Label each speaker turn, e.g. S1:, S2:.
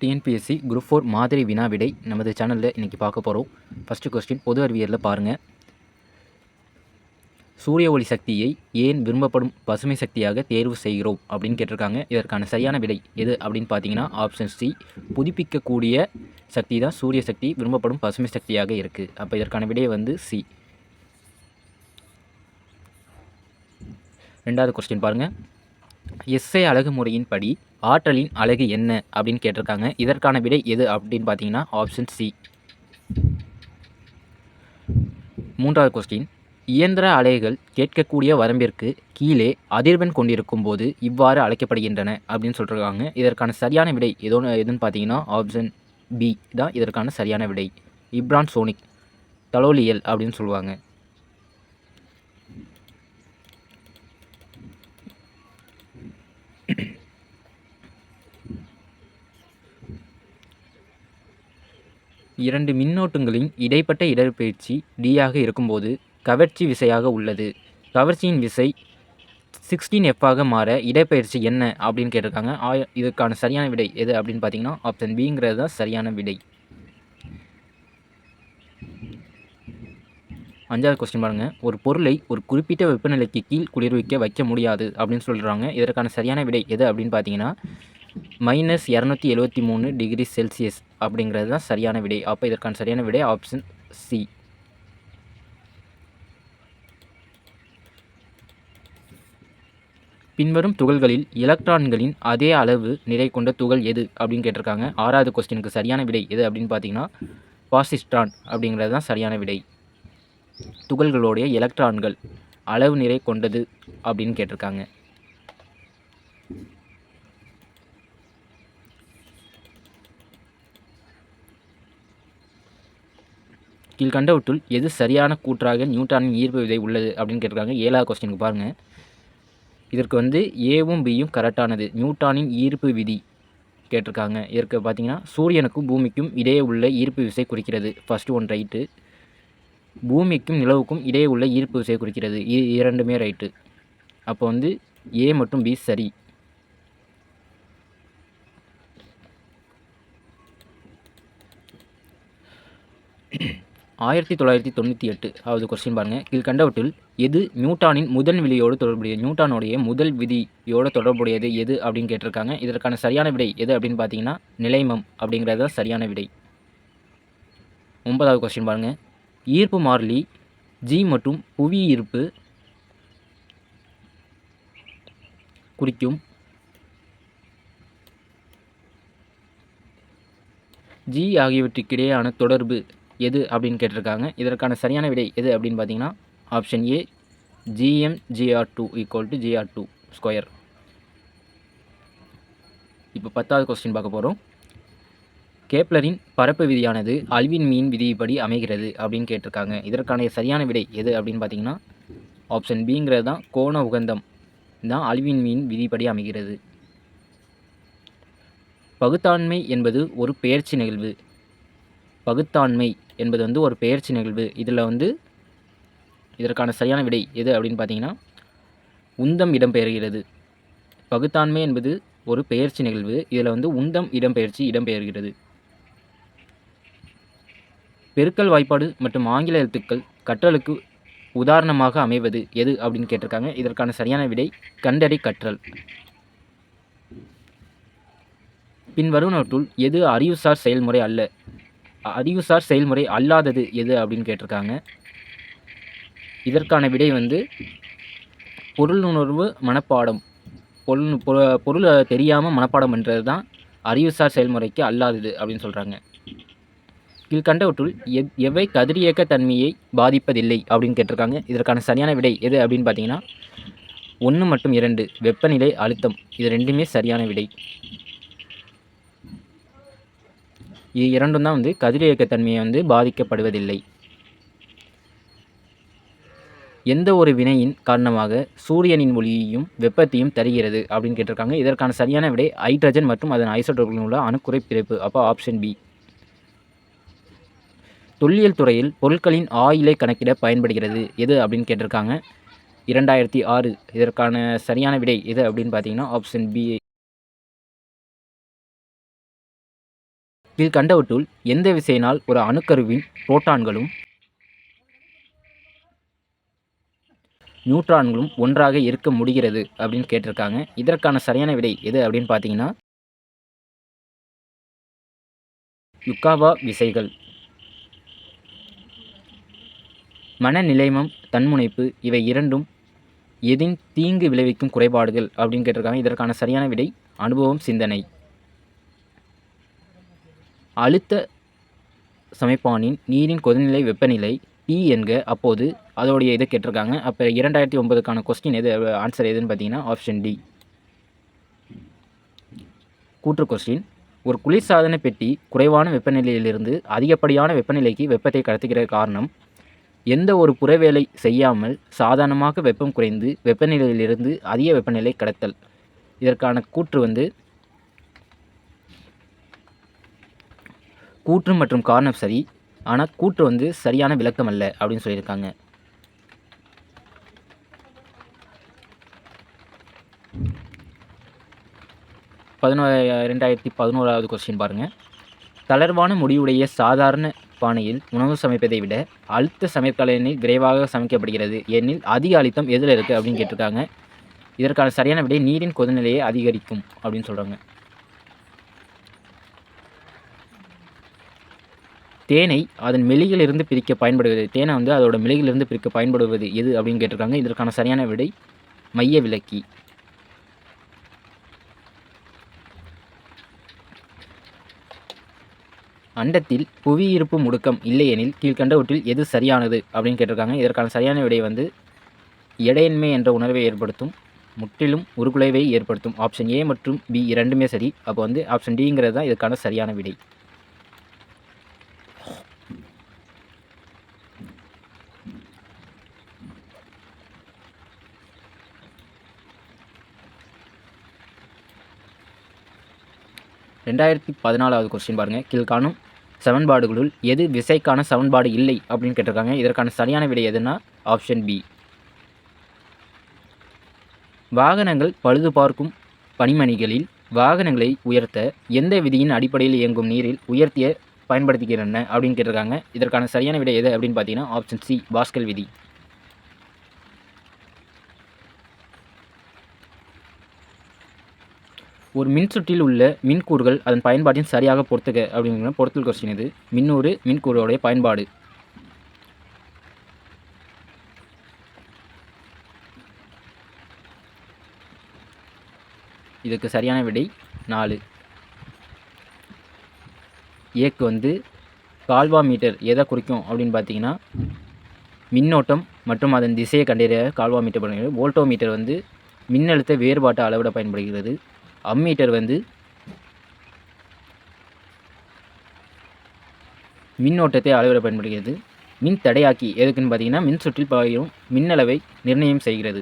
S1: TNPSC group four மாதிரி வினா விடை நமது சேனலில் இன்றைக்கி பார்க்க போகிறோம் ஃபஸ்ட்டு கொஸ்டின் பொது அறிவியலில் பாருங்கள் சூரிய ஒளி சக்தியை ஏன் விரும்பப்படும் பசுமை சக்தியாக தேர்வு செய்கிறோம்? அப்படின்னு கேட்டிருக்காங்க. இதற்கான சரியான விடை எது அப்படின்னு பார்த்தீங்கன்னா ஆப்ஷன் சி புதுப்பிக்கக்கூடிய சக்தி தான் சூரிய சக்தி விரும்பப்படும் பசுமை சக்தியாக இருக்குது அப்போ இதற்கான விடை வந்து சி ரெண்டாவது கொஸ்டின் பாருங்கள் எஸ்ஐ அழகு முறையின்படி ஆற்றலின் அழகு என்ன அப்படின்னு கேட்டிருக்காங்க. இதற்கான விடை எது அப்படின்னு பார்த்தீங்கன்னா ஆப்ஷன் சி மூன்றாவது கொஸ்டின் இயந்திர அலைகள் கேட்கக்கூடிய வரம்பிற்கு கீழே அதிர்வெண் கொண்டிருக்கும் போது இவ்வாறு அழைக்கப்படுகின்றன அப்படின்னு சொல்லியிருக்காங்க இதற்கான சரியான விடை எதோ எதுன்னு பார்த்தீங்கன்னா ஆப்ஷன் பி தான். இதற்கான சரியான விடை. இப்ரான் சோனிக் தலோலியல் அப்படின்னு சொல்லுவாங்க. இரண்டு மின்னோட்டங்களின் இடைப்பட்ட இடப்பெயர்ச்சி டியாக இருக்கும்போது கவர்ச்சி விசையாக உள்ளது. கவர்ச்சியின் விசை சிக்ஸ்டீன் எஃப்பாக மாற இடப்பெயர்ச்சி என்ன அப்படின்னு கேட்டிருக்காங்க. ஆய இதுக்கான சரியான விடை எது அப்படின்னு பார்த்தீங்கன்னா ஆப்ஷன் பிங்கிறது தான் சரியான விடை. அஞ்சாவது கொஸ்டின் பாருங்கள் ஒரு பொருளை ஒரு குறிப்பிட்ட வெப்பநிலைக்கு கீழ் குளிர்விக்க வைக்க முடியாது அப்படின்னு சொல்கிறாங்க இதற்கான சரியான விடை எது அப்படின்னு பார்த்தீங்கன்னா மைனஸ் இரநூத்தி எழுபத்தி மூணு டிகிரி செல்சியஸ் அப்படிங்கிறது தான் சரியான விடை. அப்போ இதற்கான சரியான விடை ஆப்ஷன் சி பின்வரும் துகள்களில் எலக்ட்ரான்களின் அதே அளவு நிறை கொண்ட துகள் எது அப்படின்னு கேட்டிருக்காங்க. ஆறாவது கொஸ்டினுக்கு சரியான விடை எது அப்படின்னு பார்த்தீங்கன்னா பாசிஸ்ட்ரான் அப்படிங்கிறது தான் சரியான விடை. துகள்களுடைய எலக்ட்ரான்கள் அளவு நிறை கொண்டது அப்படின்னு கேட்டிருக்காங்க. கீழ்கண்டவற்றுள் எது சரியான கூற்றாக நியூட்டானின் ஈர்ப்பு விதை உள்ளது அப்படின்னு கேட்டிருக்காங்க. ஏழாவது கொஸ்டினுக்கு பாருங்கள் இதற்கு வந்து ஏவும் பியும் கரெக்டானது நியூட்டானின் ஈர்ப்பு விதி கேட்டிருக்காங்க. இதற்கு பார்த்தீங்கன்னா சூரியனுக்கும் பூமிக்கும் இடையே உள்ள ஈர்ப்பு விசை குறிக்கிறது. ஃபஸ்ட்டு ஒன் ரைட்டு பூமிக்கும் நிலவுக்கும் இடையே உள்ள ஈர்ப்பு விசை குறிக்கிறது. இரண்டுமே ரைட்டு அப்போ வந்து ஏ மற்றும் பி சரி. ஆயிரத்தி தொள்ளாயிரத்தி தொண்ணூற்றி எட்டு. அதாவது கொஸ்டின் பாருங்கள் கீழ்கண்டவற்றில் எது நியூட்டானின் முதல் விதியோடு தொடர்புடைய நியூட்டானுடைய முதல் விதியோடு தொடர்புடையது எது அப்படின்னு கேட்டிருக்காங்க. இதற்கான சரியான விடை எது அப்படின்னு பார்த்தீங்கன்னா நிலைமம் அப்படிங்கிறது தான் சரியான விடை. ஒன்பதாவது கொஸ்டின் பாருங்கள் ஈர்ப்பு மாறிலி ஜி மற்றும் புவி ஈர்ப்பு குறிக்கும். ஜி ஆகியவற்றுக்கிடையேயான தொடர்பு எது அப்படின்னு கேட்டிருக்காங்க. இதற்கான சரியான விடை எது அப்படின்னு பார்த்தீங்கன்னா option A GM GR two equal to GR two square இப்போ பத்தாவது கொஸ்டின் பார்க்க போகிறோம் கேப்லரின் பரப்பு விதியானது அல்வின் மீன் விதிப்படி அமைகிறது அப்படின்னு கேட்டிருக்காங்க. இதற்கான சரியான விடை எது அப்படின்னு பார்த்தீங்கன்னா ஆப்ஷன் பிங்கிறது தான் கோண உகந்தம் தான் அல்வின் மீன் விதிப்படி அமைகிறது. பகுத்தாண்மை என்பது ஒரு பெயர்ச்சி நிகழ்வு. பகுத்தாண்மை என்பது வந்து ஒரு பெயர்ச்சி நிகழ்வு. இதில் வந்து இதற்கான சரியான விடை எது அப்படின்னு பார்த்தீங்கன்னா உந்தம் இடம்பெயர்கிறது. பகுத்தாண்மை என்பது ஒரு பெயர்ச்சி நிகழ்வு. இதில் வந்து உந்தம் இடம்பெயர்ச்சி இடம்பெயர்கிறது. பெருக்கல் வாய்ப்பாடு மற்றும் ஆங்கில எழுத்துக்கள் கற்றலுக்கு உதாரணமாக அமைவது எது அப்படின்னு கேட்டிருக்காங்க. இதற்கான சரியான விடை கண்டறி கற்றல். பின்வருவனவற்றுள் எது அறிவுசார் செயல்முறை அல்ல? அறிவுசார் செயல்முறை அல்லாதது எது அப்படின்னு கேட்டிருக்காங்க. இதற்கான விடை வந்து பொருளுணர்வு மனப்பாடம். பொருள் பொருளை தெரியாமல் மனப்பாடம் பண்ணுறது தான் அறிவுசார் செயல்முறைக்கு அல்லாதது அப்படின்னு சொல்கிறாங்க கீழ்கண்டவற்றுள் எவ் எவை கதிரியக்க தன்மையை பாதிப்பதில்லை அப்படின்னு கேட்டிருக்காங்க. இதற்கான சரியான விடை எது அப்படின்னு பார்த்தீங்கன்னா ஒன்று மற்றும் இரண்டு வெப்பநிலை அழுத்தம். இது ரெண்டுமே சரியான விடை. இது இரண்டும் தான் வந்து கதிரியக்கத்தன்மையை வந்து பாதிக்கப்படுவதில்லை. எந்த ஒரு வினையின் காரணமாக சூரியனின் ஒளியையும் வெப்பத்தையும் தருகிறது அப்படின்னு கேட்டிருக்காங்க. இதற்கான சரியான விடை ஹைட்ரஜன் மற்றும் அதன் ஐசோடோப்களில் உள்ள அணுக்குறை பிறப்பு அப்போ ஆப்ஷன் பி. தொல்லியல் துறையில் பொருட்களின் ஆயிலை கணக்கிட பயன்படுகிறது. எது அப்படின்னு கேட்டிருக்காங்க. இரண்டாயிரத்தி ஆறு இதற்கான சரியான விடை எது அப்படின்னு பார்த்தீங்கன்னா ஆப்ஷன் பி. கீழ்கண்டவற்றுள் எந்த விசையினால் ஒரு அணுக்கருவின் புரோட்டான்களும் நியூட்ரான்களும் ஒன்றாக இருக்க முடிகிறது அப்படின்னு கேட்டிருக்காங்க. இதற்கான சரியான விடை எது அப்படின்னு பார்த்தீங்கன்னா யுக்காவா விசைகள். மனநிலைமம் தன்முனைப்பு இவை இரண்டும் எதின் தீங்கு விளைவிக்கும் குறைபாடுகள் அப்படின்னு கேட்டிருக்காங்க. இதற்கான சரியான விடை அனுபவம் சிந்தனை. அழுத்த சமைப்பானின் நீரின் கொதிநிலை வெப்பநிலை டி என்க அப்போது அதோடைய இதை கேட்டிருக்காங்க. அப்போ இரண்டாயிரத்தி ஒன்பதுக்கான கொஸ்டின் எது? ஆன்சர் எதுன்னு பார்த்தீங்கன்னா ஆப்ஷன் டி கூற்று கொஸ்டின் ஒரு குளிர்சாதன பெட்டி குறைவான வெப்பநிலையிலிருந்து அதிகப்படியான வெப்பநிலைக்கு வெப்பத்தை கடத்துகிற காரணம் எந்த ஒரு புறவேலை செய்யாமல் சாதாரணமாக வெப்பம் குறைந்து வெப்பநிலையிலிருந்து அதிக வெப்பநிலை கடத்தல். இதற்கான கூற்று வந்து கூற்று மற்றும் காரணம் சரி ஆனால் கூற்று வந்து சரியான விளக்கம் அல்ல அப்படின்னு சொல்லியிருக்காங்க. பதினோ ரெண்டாயிரத்தி பதினோராவது கொஸ்டின் பாருங்கள் தளர்வான முடிவுடைய சாதாரண பானையில் உணவு சமைப்பதை விட அழுத்த சமையற்கலனில் விரைவாக சமைக்கப்படுகிறது. ஏனில் அதிக அழுத்தம் எதில் இருக்குது அப்படின்னு கேட்டிருக்காங்க. இதற்கான சரியான விடை நீரின் கொதிநிலையை அதிகரிக்கும் அப்படின்னு சொல்கிறாங்க தேனை அதன் மெலிகிலிருந்து பிரிக்க பயன்படுவது தேனை வந்து அதோட மெலிகிலிருந்து பிரிக்க பயன்படுவது எது அப்படின்னு கேட்டிருக்காங்க. இதற்கான சரியான விடை மைய விளக்கி. அண்டத்தில் புவியீர்ப்பு முடுக்கம் இல்லையெனில் கீழ்கண்டவற்றில் எது சரியானது அப்படின்னு கேட்டிருக்காங்க. இதற்கான சரியான விடை வந்து எடையின்மை என்ற உணர்வை ஏற்படுத்தும் முற்றிலும் உருகுலைவை ஏற்படுத்தும். ஆப்ஷன் ஏ மற்றும் பி இரண்டுமே சரி. அப்போ வந்து ஆப்ஷன் டிங்கிறது தான் இதுக்கான சரியான விடை. ரெண்டாயிரத்தி பதினாலாவது கொஸ்டின் பாருங்கள் கீழ்காணும் சமன்பாடுகளுள் எது விசைக்கான சமன்பாடு இல்லை அப்படின்னு கேட்டிருக்காங்க. இதற்கான சரியான விடை எதுனா ஆப்ஷன் பி வாகனங்கள் பழுது பார்க்கும் பணிமணிகளில் வாகனங்களை உயர்த்த எந்த விதியின் அடிப்படையில் இயங்கும் நீரில் உயர்த்திய பயன்படுத்துகிறன அப்படின்னு கேட்டிருக்காங்க. இதற்கான சரியான விடை எது அப்படின்னு பார்த்தீங்கன்னா ஆப்ஷன் சி பாஸ்கல் விதி. ஒரு மின்சுற்றில் உள்ள மின்கூறுகள் அதன் பயன்பாட்டின் சரியாக பொறுத்துக அப்படிங்கிற பொறுத்தல் கொஸ்டின் இது. மின்னூறு மின்கூறுடைய பயன்பாடு. இதுக்கு சரியான விடை நாலு. ஏக்கு வந்து கால்வா மீட்டர் எதை குறிக்கும் அப்படின்னு பார்த்தீங்கன்னா மின்னோட்டம் மற்றும் அதன் திசையை கண்டறிய கால்வா மீட்டர் பண்ணுகிறது வோல்டோ மீட்டர் வந்து மின்னழுத்த வேறுபாட்டை அளவிட பயன்படுகிறது. அம்மீட்டர் வந்து மின்னோட்டத்தை அளவிட பயன்படுகிறது. மின் தடையாக்கி எதுக்குன்னு பார்த்தீங்கன்னா மின் சுற்றில் பாயும் மின்னளவை நிர்ணயம் செய்கிறது.